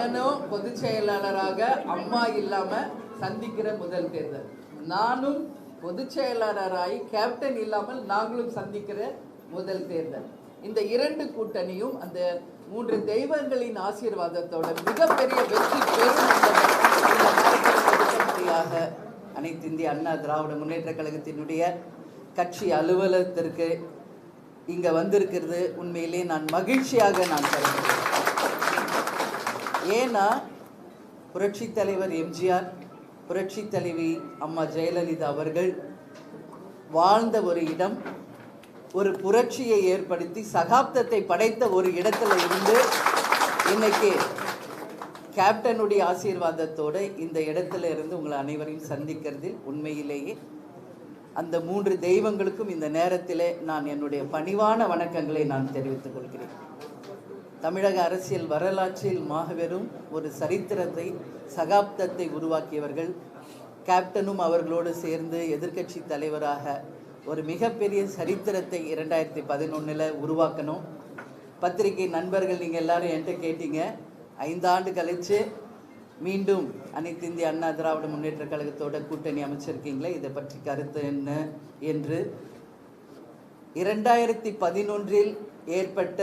அண்ணனும் பொதுச் செயலாளராக அம்மா இல்லாம சந்திக்கிற முதல் தேர்தல். நானும் பொதுச் செயலாளராகி கேப்டன் இல்லாமல் நாங்களும் சந்திக்கிற முதல் தேர்தல். இந்த இரண்டு கூட்டணியும் அந்த மூன்று தெய்வங்களின் ஆசீர்வாதத்தோட மிகப்பெரிய வெற்றி பெருமையாக அனைத்து இந்திய அண்ணா திராவிட முன்னேற்ற கழகத்தினுடைய கட்சி அலுவலகத்திற்கு இங்க வந்திருக்கிறது. உண்மையிலே நான் மகிழ்ச்சியாக நான் தருகிறேன் ஏன்னா புரட்சி தலைவர் எம்ஜிஆர் புரட்சி தலைவி அம்மா ஜெயலலிதா அவர்கள் வாழ்ந்த ஒரு இடம் ஒரு புரட்சியை ஏற்படுத்தி சகாப்தத்தை படைத்த ஒரு இடத்துல இருந்து இன்னைக்கு கேப்டனுடைய ஆசீர்வாதத்தோடு இந்த இடத்துல இருந்து உங்களை அனைவரையும் சந்திக்கிறதில் உண்மையிலேயே அந்த மூன்று தெய்வங்களுக்கும் இந்த நேரத்தில் நான் என்னுடைய பணிவான வணக்கங்களை நான் தெரிவித்துக் கொள்கிறேன். தமிழக அரசியல் வரலாற்றில் மாபெரும் ஒரு சரித்திரத்தை சகாப்தத்தை உருவாக்கியவர்கள். கேப்டனும் அவர்களோடு சேர்ந்து எதிர்க்கட்சி தலைவராக ஒரு மிகப்பெரிய சரித்திரத்தை இரண்டாயிரத்தி பதினொன்றில் உருவாக்கணும். பத்திரிகை நண்பர்கள் நீங்கள் எல்லாரும் என்கிட்ட கேட்டீங்க. ஐந்தாண்டு கழித்து மீண்டும் அனைத்து இந்திய அண்ணா திராவிட முன்னேற்ற கழகத்தோட கூட்டணி அமைச்சிருக்கீங்களே இதை பற்றி கருத்து என்ன என்று. இரண்டாயிரத்தி பதினொன்றில் ஏற்பட்ட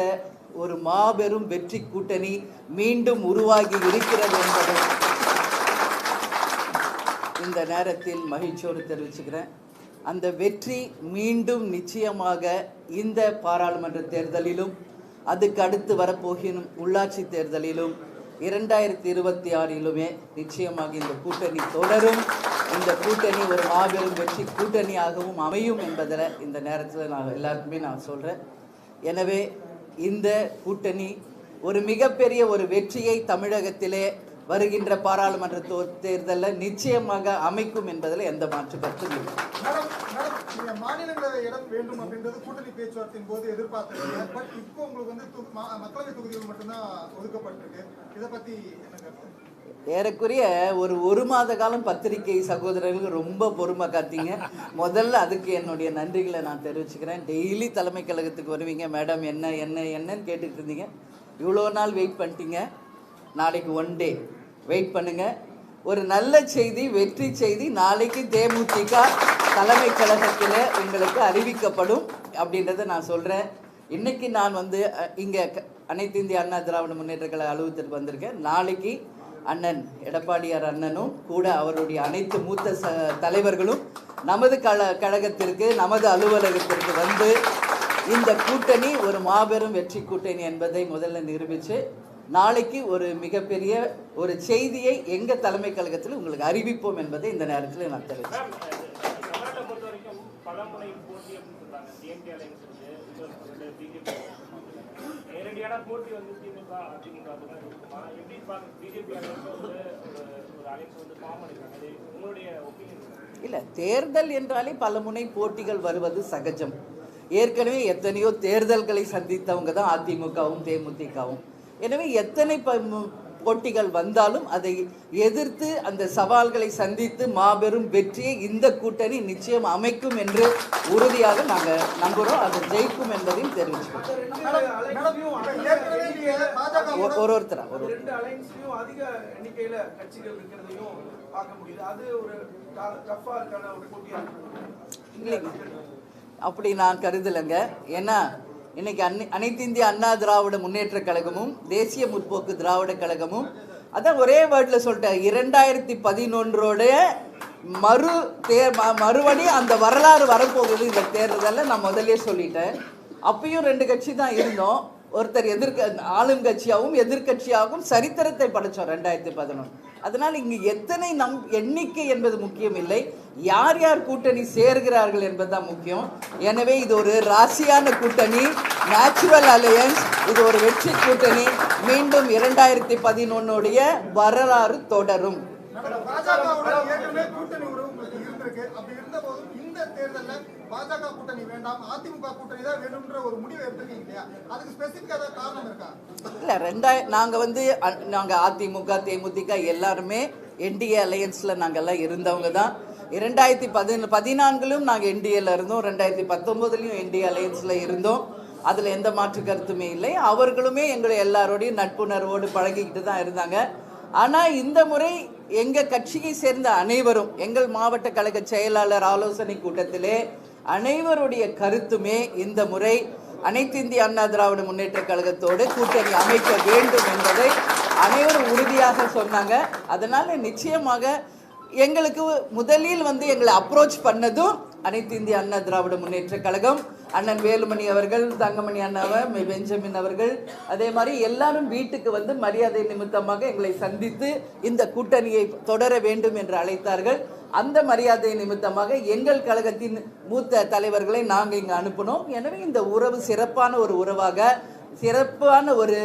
ஒரு மாபெரும் வெற்றி கூட்டணி மீண்டும் உருவாகி இருக்கிறது என்பதை இந்த நேரத்தில் மகிழ்ச்சியோடு தெரிவிச்சுக்கிறேன். அந்த வெற்றி மீண்டும் நிச்சயமாக இந்த பாராளுமன்ற தேர்தலிலும் அதுக்கு அடுத்து வரப்போகினும் உள்ளாட்சி தேர்தலிலும் இரண்டாயிரத்தி இருபத்தி ஆறிலுமே நிச்சயமாக இந்த கூட்டணி தொடரும். இந்த கூட்டணி ஒரு மாபெரும் வெற்றி கூட்டணியாகவும் அமையும் என்பதில் இந்த நேரத்தில் நான் எல்லாருக்குமே நான் சொல்கிறேன் எனவே இந்த கூட்டணி ஒரு மிகப்பெரிய ஒரு வெற்றியை தமிழகத்திலே வருகின்ற பாராளுமன்ற தேர்தலில் நிச்சயமாக அமைக்கும் என்பதில் எந்த மாற்று கருத்தும் இல்லை. மேடம் மாநிலங்களவை இடம் வேண்டும் அப்படின்றது கூட்டணி பேச்சுவார்த்தையின் போது எதிர்பார்த்தது பட் இப்போ உங்களுக்கு வந்து மா- மக்களவை தொகுதிகள் மட்டும்தான் ஒதுக்கப்பட்டிருக்கு. இதை பத்தி என்ன கருத்து? ஏறக்குறைய ஒரு ஒரு மாத காலம் பத்திரிகை சகோதரர்கள் ரொம்ப பொறுமை காத்தீங்க. முதல்ல அதுக்கு என்னுடைய நன்றிகளை நான் தெரிவிச்சுக்கிறேன். டெய்லி தலைமை கழகத்துக்கு வருவீங்க. மேடம் என்ன என்ன என்னன்னு கேட்டுட்டு இருந்தீங்க. இவ்வளோ நாள் வெயிட் பண்ணிட்டீங்க. நாளைக்கு ஒன் டே வெயிட் பண்ணுங்க. ஒரு நல்ல செய்தி வெற்றி செய்தி. நாளைக்கு தேமுதிக தலைமை கழகத்தில் உங்களுக்கு அறிவிக்கப்படும் அப்படின்றத நான் சொல்கிறேன் இன்னைக்கு நான் வந்து இங்கே க- அனைத்து இந்திய அண்ணா திராவிட முன்னேற்ற கழக அலுவலகத்திற்கு வந்திருக்கேன். நாளைக்கு அண்ணன் எடப்பாடியார் அண்ணனும் கூட அவருடைய அனைத்து மூத்த ச தலைவர்களும் நமது கழ கழகத்திற்கு நமது அலுவலகத்திற்கு வந்து இந்த கூட்டணி ஒரு மாபெரும் வெற்றி கூட்டணி என்பதை முதல்ல நிரூபித்து நாளைக்கு ஒரு மிகப்பெரிய ஒரு செய்தியை எங்கள் தலைமை கழகத்தில் உங்களுக்கு அறிவிப்போம் என்பதை இந்த நேரத்தில் நான் தெரிவித்தேன் தமிழ்நாட்டை பொறுத்த வரைக்கும் பல முனை போட்டி அப்படின்னு சொல்றாங்க டிஎம்கே அலைன்ஸ் இருக்கு இன்னொரு பிஜேபி நேரடியான போட்டி வந்து திமுக அதிமுக இருக்குமா? எப்படி பாக்க பிஜேபி ஒரு ஒரு வந்து ஃபார்ம் பண்ணிருக்காங்க உங்களுடைய ஒப்பீனியன் இல்லை தேர்தல் என்றாலே பல முனை போட்டிகள் வருவது சகஜம். ஏற்கனவே எத்தனையோ தேர்தல்களை சந்தித்தவங்க தான் அதிமுகவும் தேமுதிகவும். எனவே எத்தனை ப- போட்டிகள் வந்தாலும் அதை எதிர்த்து அந்த சவால்களை சந்தித்து மாபெரும் வெற்றியை இந்த கூட்டணி நிச்சயம் அமைக்கும் என்று உறுதியாக நாங்கள் நம்புகிறோம் அது ஜெயிக்கும் என்பதையும் தெரிவிச்சுக்கிறோம். ஒரு ஒருத்தரா. ஒரு இல்லைங்க. அப்படி நான் கருதலைங்க. ஏன்னா இன்னைக்கு அன்னை அனைத்து இந்திய அண்ணா திராவிட முன்னேற்ற கழகமும் தேசிய முற்போக்கு திராவிட கழகமும் அதான் ஒரே வேர்டில் சொல்லிட்டேன். இரண்டாயிரத்தி பதினொன்றோட மறு தேர் மறுபடியும் அந்த வரலாறு வரப்போகுது. இந்த தேர்தலில் நான் முதலே சொல்லிட்டேன். அப்பயும் ரெண்டு கட்சி தான் இருந்தோம். ஒருத்தர் எதிர்க்க ஆளுங்கட்சியாகவும் எதிர்கட்சியாகவும் எதிர்க்கட்சியாகவும் சரித்திரத்தை படைச்சோம் ரெண்டாயிரத்தி பதினொன்று அதனால் இங்கு எத்தனை நம் எண்ணிக்கை என்பது முக்கியம் இல்லை. யார் யார் கூட்டணி சேர்கிறார்கள் என்பதுதான் முக்கியம். எனவே இது ஒரு ராசியான கூட்டணி நேச்சுரல் அலையன்ஸ் இது ஒரு வெற்றி கூட்டணி. மீண்டும் இரண்டாயிரத்தி பதினொன்னுடைய வரலாறு தொடரும். கூட்டணி உறவு இருந்திருக்கு. அப்படி இருந்த போதும் இந்த தேர்தலில் பாஜக கூட்டணி வேண்டாம் அதிமுக கூட்டணி தான் வேணும்ன்ற ஒரு முடிவு எடுத்திருக்கீங்க இல்லையா? அதுக்கு ஸ்பெசிபிக்கா ஏதாவது காரணம் இருக்கா? இல்லை ரெண்டாயிரம் நாங்கள் வந்து நாங்கள் அதிமுக தேமுதிக எல்லாருமே என்டிஏ அலையன்ஸில் நாங்கள்லாம் இருந்தவங்க தான். இரண்டாயிரத்தி பதின பதினான்கிலும் நாங்கள் என்டிஏல இருந்தோம் ரெண்டாயிரத்தி பத்தொம்போதுலேயும் என்டிஏ அலையன்ஸில் இருந்தோம். அதில் எந்த மாற்று கருத்துமே இல்லை. அவர்களுமே எங்களை எல்லாரோடையும் நட்புணர்வோடு பழகிக்கிட்டு தான் இருந்தாங்க. ஆனால் இந்த முறை எங்கள் கட்சியை சேர்ந்த அனைவரும் எங்கள் மாவட்ட கழக செயலாளர் ஆலோசனை கூட்டத்திலே அனைவருடைய கருத்துமே இந்த முறை அனைத்து இந்திய அண்ணா திராவிட முன்னேற்ற கழகத்தோடு கூட்டணி அமைக்க வேண்டும் என்பதை அனைவரும் உறுதியாக சொன்னாங்க. அதனால நிச்சயமாக எங்களுக்கு முதலில் வந்து எங்களை அப்ரோச் பண்ணதும் அனைத்து இந்திய அண்ணா திராவிட முன்னேற்ற கழகம் அண்ணன் வேலுமணி அவர்கள் தங்கமணி அண்ணாவை பெஞ்சமின் அவர்கள் அதே மாதிரி எல்லாரும் வீட்டுக்கு வந்து மரியாதை நிமித்தமாக எங்களை சந்தித்து இந்த கூட்டணியை தொடர வேண்டும் என்று அழைத்தார்கள். அந்த மரியாதை நிமித்தமாக எங்கள் கழகத்தின் மூத்த தலைவர்களை நாங்கள் இங்கு அனுப்பினோம். எனவே இந்த உறவு சிறப்பான ஒரு உறவாக சிறப்பான ஒரு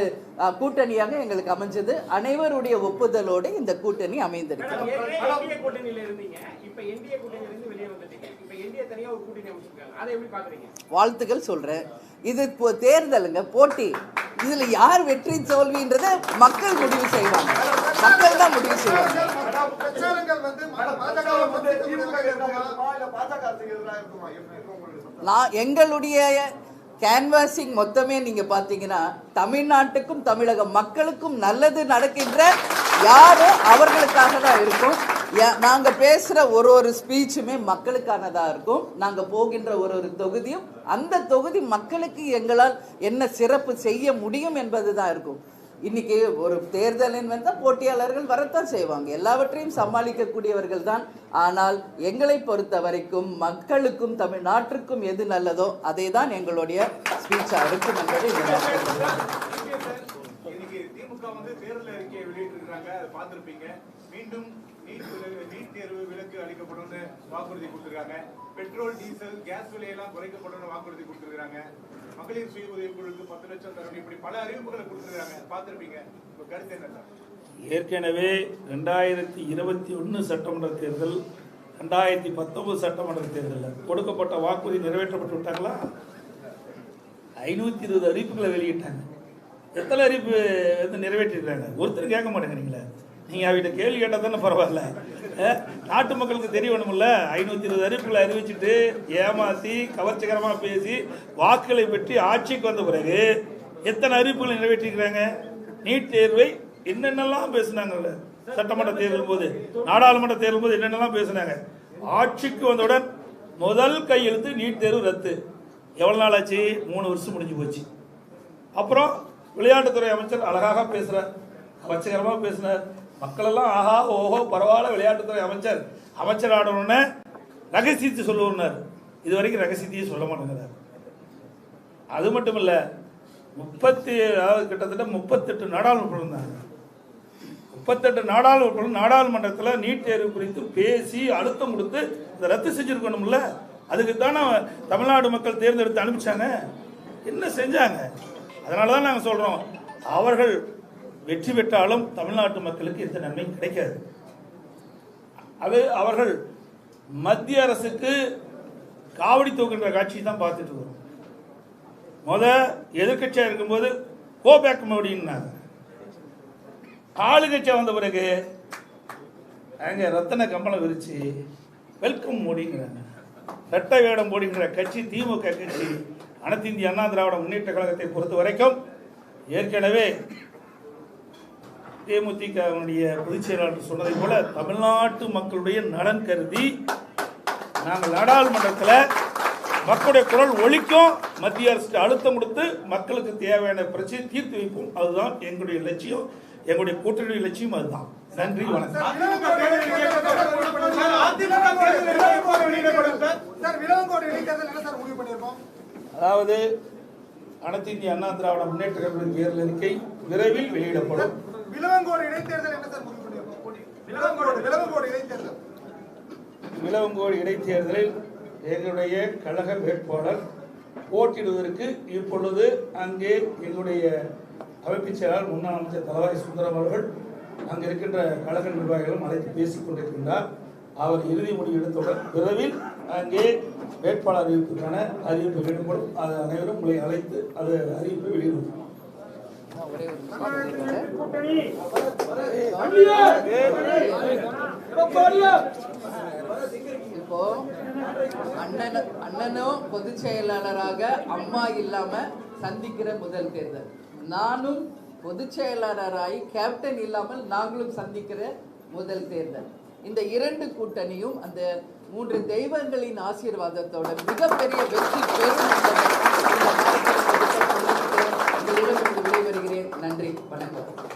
கூட்டணியாக எங்களுக்கு அமைஞ்சது. அனைவருடைய ஒப்புதலோடு இந்த கூட்டணி பாக்குறீங்க? வாழ்த்துக்கள் சொல்றேன். இது இப்போ தேர்தலுங்க போட்டி. இதுல யார் வெற்றி தோல்வின்றத மக்கள் முடிவு செய்வாங்க. மக்கள் தான் முடிவு செய்வாங்க. பிரச்சாரங்கள் வந்து பாஜக நான் எங்களுடைய கேன்வாசிங் மொத்தமே நீங்க பாத்தீங்கன்னா தமிழ்நாட்டுக்கும் தமிழக மக்களுக்கும் நல்லது நடக்கின்ற யாரோ அவர்களுக்காக தான் இருக்கும். யா- நாங்க பேசுற ஒரு ஒரு ஸ்பீச்சுமே மக்களுக்கானதா இருக்கும். நாங்க போகின்ற ஒரு ஒரு தொகுதியும் அந்த தொகுதி மக்களுக்கு எங்களால் என்ன சிறப்பு செய்ய முடியும் என்பதுதான் இருக்கும். இன்னைக்கு ஒரு தேர்தலின் வந்தால் போட்டியாளர்கள் வரத்தான் செய்வாங்க. எல்லாவற்றையும் சமாளிக்கக்கூடியவர்கள் தான். ஆனால் எங்களை பொறுத்த வரைக்கும் மக்களுக்கும் தமிழ்நாட்டிற்கும் எது நல்லதோ அதை தான் எங்களுடைய ஸ்பீச்சாக இருக்கும் என்பதை இந்த நேரத்தில் இன்னைக்கு திமுக வந்து தேர்தல் அறிக்கையை வெளியிட்டிருக்கிறாங்க. அதை பார்த்துருப்பீங்க. மீண்டும் நீட் விலக்கு- நீட் தேர்வு விலக்கு அளிக்கப்படும்னு வாக்குறுதி கொடுத்துருக்காங்க. பெட்ரோல் டீசல் கேஸ் விலையெல்லாம் குறைக்கப்படும்னு வாக்குறுதி கொடுத்துருக்காங்க மகளிர் சுய உதவி குழுக்கு பத்து லட்சம் தரணும். இப்படி பல அறிவிப்புகளை கொடுத்துருக்காங்க. பார்த்துருப்பீங்க. இப்போ கருத்து என்ன ஏற்கனவே ரெண்டாயிரத்தி இருபத்தி ஒன்று சட்டமன்ற தேர்தல் ரெண்டாயிரத்தி பத்தொன்பது சட்டமன்ற தேர்தலில் கொடுக்கப்பட்ட வாக்குறுதி நிறைவேற்றப்பட்டு விட்டாங்களா? ஐநூற்றி இருபது அறிவிப்புகளை வெளியிட்டாங்க. எத்தனை அறிவிப்பு வந்து நிறைவேற்றிருக்காங்க ஒருத்தர் கேட்க மாட்டேங்கிறீங்களே. நீங்கள் அவகிட்ட கேள்வி கேட்டால் தானே பரவாயில்ல. நாட்டு மக்களுக்கு தெரிய வேணுமில்ல ஐநூற்றி இருபது அறிவிப்புகளை அறிவிச்சிட்டு ஏமாற்றி கவர்ச்சிகரமாக பேசி வாக்குகளை பெற்று ஆட்சிக்கு வந்த பிறகு எத்தனை அறிவிப்புகளை நிறைவேற்றிருக்கிறாங்க? நீட் தேர்வை என்னென்னலாம் பேசுனாங்கல்ல? சட்டமன்ற தேர்தல் போது நாடாளுமன்ற தேர்தல் போது என்னென்னலாம் பேசுனாங்க? ஆட்சிக்கு வந்தவுடன் முதல் கையெழுத்து நீட் தேர்வு ரத்து. எவ்வளோ நாள் ஆச்சு மூணு வருஷம் முடிஞ்சு போச்சு. அப்புறம் விளையாட்டுத்துறை அமைச்சர் அழகாக பேசுகிறார் அவச்சகரமாக பேசினார் மக்களெல்லாம் ஆஹா ஓஹோ பரவாயில்ல விளையாட்டுத்துறை அமைச்சர். அமைச்சர் ஆடணும்னு ரகசியத்தை சொல்லுவார் இது வரைக்கும் ரகசியத்தையே சொல்ல மாட்டேங்கிறார். அது மட்டும் இல்லை முப்பத்தி அதாவது கிட்டத்தட்ட முப்பத்தெட்டு நாடாளுமன்றம் இருந்தாங்க. முப்பத்தெட்டு நாடாளுமன்றம் நாடாளுமன்றத்தில் நீட் தேர்வு குறித்து பேசி அழுத்தம் கொடுத்து இதை ரத்து செஞ்சுருக்கணும்ல? அதுக்கு தானே தமிழ்நாடு மக்கள் தேர்ந்தெடுத்து அனுப்பிச்சாங்க என்ன செஞ்சாங்க? அதனால தான் நாங்கள் சொல்கிறோம் அவர்கள் வெற்றி பெற்றாலும் தமிழ்நாட்டு மக்களுக்கு எந்த நன்மையும் கிடைக்காது. அது அவர்கள் மத்திய அரசுக்கு காவடி தூக்குகின்ற காட்சி தான் பார்த்துட்டு வரும். முத எதிர்க்கட்சியாக இருக்கும்போது கோ பேக் மோடின்னாங்க ஆளுங்கட்சியாக வந்த பிறகு அங்கே ரத்தன கம்பளம் விரிச்சு வெல்கம் மோடிங்கிறாங்க. ரெட்டை வேடம் மோடிங்கிற கட்சி திமுக கட்சி அனைத்து இந்திய அண்ணா திராவிட முன்னேற்ற கழகத்தை பொறுத்த வரைக்கும் ஏற்கனவே தேமுதிகவுடைய பொதுச் செயலாளர் சொன்னதை போல தமிழ்நாட்டு மக்களுடைய நலன் கருதி நாங்கள் நாடாளுமன்றத்தில் மக்களுடைய குரல் ஒழிக்கும் மத்திய அரசுக்கு அழுத்தம் கொடுத்து மக்களுக்கு தேவையான பிரச்சனை தீர்த்து வைப்போம். அதுதான் எங்களுடைய லட்சியம். எங்களுடைய கூட்டணி லட்சியம் அதுதான். நன்றி வணக்கம். அதாவது அனைத்து இந்திய அண்ணா திராவிட முன்னேற்ற கழகத்தின் தேர்தல் அறிக்கை விரைவில் வெளியிடப்படும். இடைத்தேர்தல் என்ன சார் இடைத்தேர்தல். விலவங்கோடு இடைத்தேர்தலில் எங்களுடைய கழக வேட்பாளர் போட்டியிடுவதற்கு இப்பொழுது அங்கே எங்களுடைய அமைப்புச் செயலாளர் முன்னாள் அமைச்சர் தலவாய் சுந்தரம் அவர்கள் அங்கே இருக்கின்ற கழக நிர்வாகிகளும் அழைத்து பேசிக் கொண்டிருக்கின்றார். அவர் இறுதி முடிவு எடுத்தவுடன் விரைவில் அங்கே வேட்பாளர் அறிவிப்புக்கான அறிவிப்பு வேண்டும் அது அனைவரும் உங்களை அழைத்து அது அறிவிப்பை வெளியிடும் இப்போ அண்ணன் அண்ணனும் பொதுச் செயலாளராக அம்மா இல்லாம சந்திக்கிற முதல் தேர்தல். நானும் பொதுச் செயலாளராய் கேப்டன் இல்லாமல் நாங்களும் சந்திக்கிற முதல் தேர்தல். இந்த இரண்டு கூட்டணியும் அந்த மூன்று தெய்வங்களின் ஆசீர்வாதத்தோட மிகப்பெரிய வெற்றி பெறும் என்பதை விடைபெறுகிறேன். நன்றி. வணக்கம்.